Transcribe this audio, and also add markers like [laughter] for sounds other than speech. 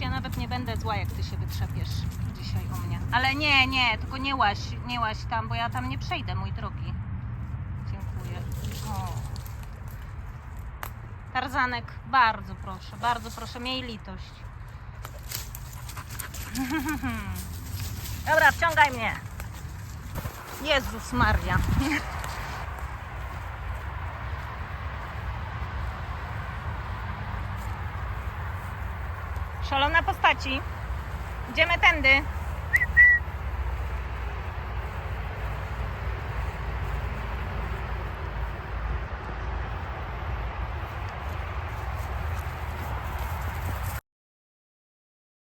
ja nawet nie będę zła, jak ty się wytrzepiesz dzisiaj o mnie. Ale nie, nie, tylko nie łaź, nie tam, bo ja tam nie przejdę, mój drogi. Dziękuję. O. Tarzanek, bardzo proszę, bardzo proszę, miej litość. [laughs] Dobra, wciągaj mnie. Jezus Maria. [laughs] Szalona postaci. Idziemy tędy.